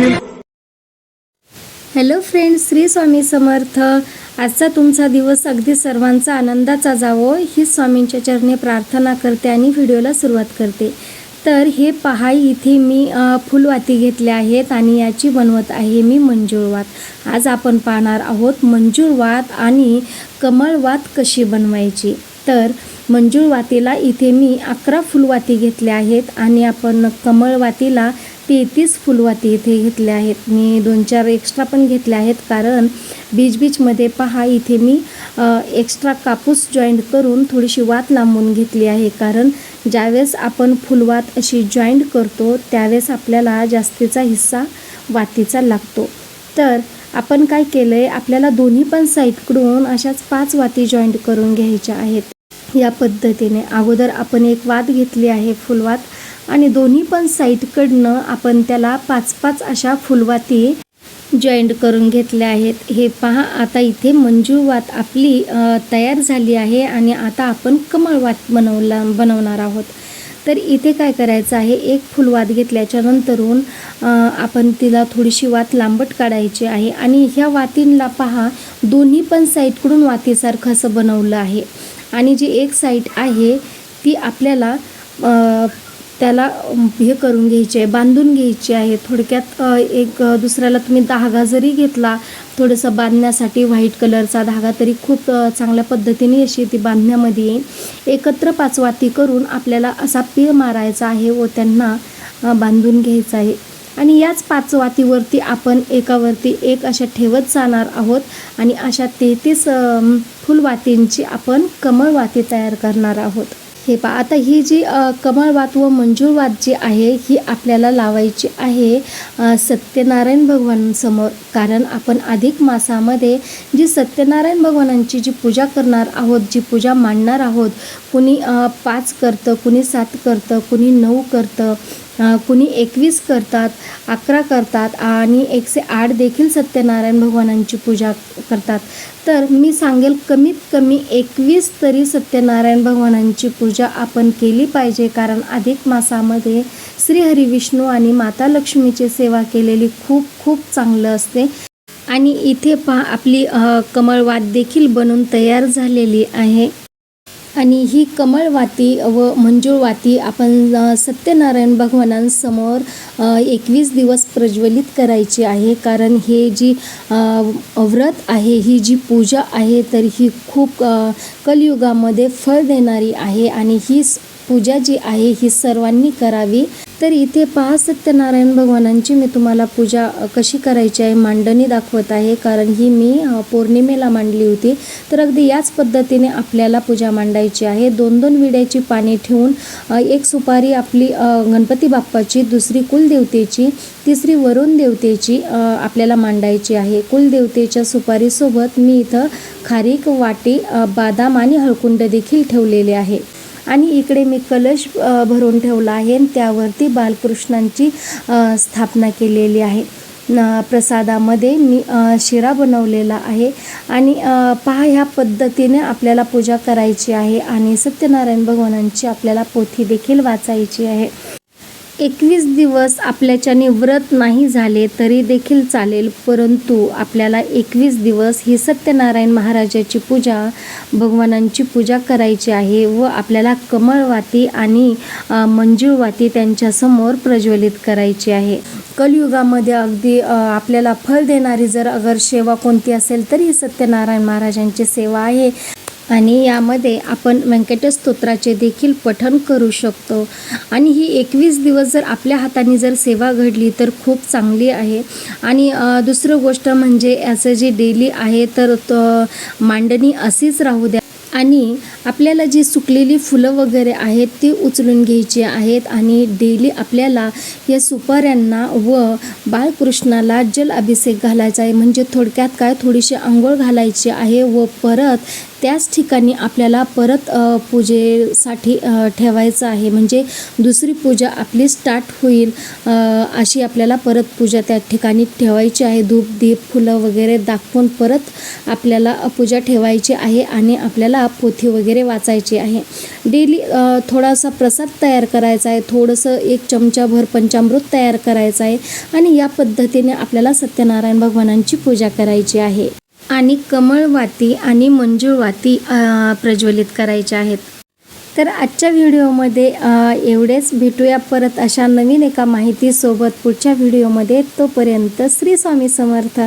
देखील. Hello friends Shri Swami Samarth. आजचा तुमचा दिवस अगदी सर्वांचा आनंदाचा जावो. ही स्वामींच्या चरणी प्रार्थना करते आणि व्हिडिओला सुरुवात करते. तर हे पहा इथे मी फुलवाती घेतल्या आहेत आणि याची बनवत आहे मी मंजूळवात आज आपण पाहणार आहोत मंजूळवात आणि कमळवात कशी बनवायची. तर मंजूळवातीला इथे मी अकरा फुलवाती घेतल्या आहेत आणि आपण कमळवातीला तेहतीस फुलवाती इथे घेतल्या आहेत. मी दोन चार एक्स्ट्रा पण घेतल्या आहेत कारण बीच बीचमध्ये पहा इथे मी एक्स्ट्रा कापूस जॉईंट करून थोडीशी वात लांबून घेतली आहे. कारण ज्यावेळेस आपण फुलवात अशी जॉईंट करतो त्यावेळेस आपल्याला जास्तीचा हिस्सा वातीचा लागतो. तर आपण काय केलं आहे आपल्याला दोन्ही पण साईडकडून अशाच पाच वाती जॉईंट करून घ्यायच्या आहेत. या पद्धतीने अगोदर आपण एक वात घेतली आहे फुलवात. आणि दोन्ही पण साईडकडनं आपण त्याला पाच पाच अशा फुलवाती जॉईंट करून घेतल्या आहेत. हे पहा आता इथे मंजूवात आपली तयार झाली आहे आणि आता आपण कमळवात बनवला बनवणार आहोत. तर इथे काय करायचं आहे एक फुलवात घेतल्याच्या नंतरून आपण तिला थोडीशी वात लांबट काढायची आहे आणि ह्या वातींना पहा दोन्ही पण साईडकडून वातीसारखं असं बनवलं आहे. आणि जी एक साईड आहे ती आपल्याला त्याला हे करून घ्यायचे आहे बांधून घ्यायची आहे. थोडक्यात एक दुसऱ्याला तुम्ही धागा जरी घेतला थोडंसं बांधण्यासाठी व्हाईट कलरचा धागा तरी खूप चांगल्या पद्धतीने अशी ती बांधण्यामध्ये येईल. एकत्र पाचवाती करून आपल्याला असा पीळ मारायचा आहे व त्यांना बांधून घ्यायचं आहे. आणि याच पाच वातीवरती आपण एकावरती एक अशा ठेवत जाणार आहोत आणि अशा तेहतीस फुलवातींची आपण कमळवाती तयार करणार आहोत. हे पहा. आता ही जी कमळवात व मंजूळवात जी आहे ही आपल्याला लावायची आहे सत्यनारायण भगवानसमोर कारण आपण अधिक मासामध्ये जी सत्यनारायण भगवानांची जी पूजा करणार आहोत जी पूजा मांडणार आहोत कुणी पाच करतं कुणी सात करतं कुणी नऊ करतं कुणी एकवीस करतात अकरा करतात आणि एकशे आठ देखील सत्यनारायण भगवानांची पूजा करतात. तर मी सांगेल कमीत कमी एकवीस तरी सत्यनारायण भगवानांची पूजा आपण केली पाहिजे. कारण अधिक मासामध्ये श्रीहरी विष्णू आणि माता लक्ष्मीची सेवा केलेली खूप खूप चांगलं असते. आणि इथे पहा आपली कमळवाद देखील बनून तयार झालेली आहे. आणि ही कमळवाती व मंजूळवाती आपण सत्यनारायण भगवानांसमोर एकवीस दिवस प्रज्वलित करायची आहे. कारण हे जी व्रत आहे ही जी पूजा आहे तर ही खूप कलयुगामध्ये फळ देणारी आहे. आणि ही पूजा जी आहे ही सर्वांनी करावी. तर इथे पहा सत्यनारायण भगवानांची मी तुम्हाला पूजा कशी करायची आहे मांडणी दाखवत आहे. कारण ही मी पौर्णिमेला मांडली होती. तर अगदी याच पद्धतीने आपल्याला पूजा मांडायची आहे. दोन दोन विड्याची पाने ठेवून एक सुपारी आपली गणपती बाप्पाची दुसरी कुलदेवतेची तिसरी वरुण देवतेची आपल्याला मांडायची आहे. कुलदेवतेच्या सुपारीसोबत मी इथं खारीक वाटी बादाम आणि हळकुंड देखील ठेवलेले आहे. आणि इकडे मी कलश भरून ठेवला आहे आणि त्यावरती बालकृष्णांची स्थापना केलेली आहे. न प्रसादामध्ये मी शिरा बनवलेला आहे आणि पहा ह्या पद्धतीने आपल्याला पूजा करायची आहे आणि सत्यनारायण भगवानांची आपल्याला पोथी देखील वाचायची आहे. एकवीस दिवस आपल्याच्याने व्रत नाही झाले तरी देखील चालेल परंतु आपल्याला एकवीस दिवस ही सत्यनारायण महाराजाची पूजा भगवानांची पूजा करायची आहे व आपल्याला कमळवाती आणि मंजूळवाती त्यांच्यासमोर प्रज्वलित करायची आहे. कलयुगामध्ये अगदी आपल्याला फळ देणारी जर अगर सेवा कोणती असेल तर ही सत्यनारायण महाराजांची सेवा आहे. आणि यामध्ये आपण व्यंकटेश स्तोत्राचे देखील पठण करू शकतो. आणि ही एकवीस दिवस जर आपल्या हाताने जर सेवा घडली तर खूप चांगली आहे. आणि दुसरं गोष्ट म्हणजे याचं जे डेली आहे तर तो मांडणी अशीच राहू द्या. आणि आपल्याला जी सुकलेली फुलं वगैरे आहेत ती उचलून घ्यायची आहेत आणि डेली आपल्याला या सुपाऱ्यांना व बाळकृष्णाला जल अभिषेक घालायचा आहे. म्हणजे थोडक्यात काय? थोडीशी आंघोळ घालायची आहे व परत त्याच ठिकाणी आपल्याला परत पूजेसाठी ठेवायचं आहे. म्हणजे दुसरी पूजा आपली स्टार्ट होईल अशी आपल्याला परत पूजा त्या ठिकाणी ठेवायची आहे. धूप दीप फुलं वगैरे दाखवून परत आपल्याला पूजा ठेवायची आहे आणि आपल्याला पोथी वगैरे वाचायची आहे. डेली थोडासा प्रसाद तयार करायचा आहे. थोडंसं एक चमचाभर पंचामृत तयार करायचं आहे आणि या पद्धतीने आपल्याला सत्यनारायण भगवानांची पूजा करायची आहे. आणि कमळवाती आणि मंजुळवाती प्रज्वलित करायच्या आहेत. तर आजच्या व्हिडिओमध्ये एवढेच. भेटूया परत अशा नवीन एका माहितीसोबत पुढच्या व्हिडिओमध्ये. तोपर्यंत श्री स्वामी समर्थ.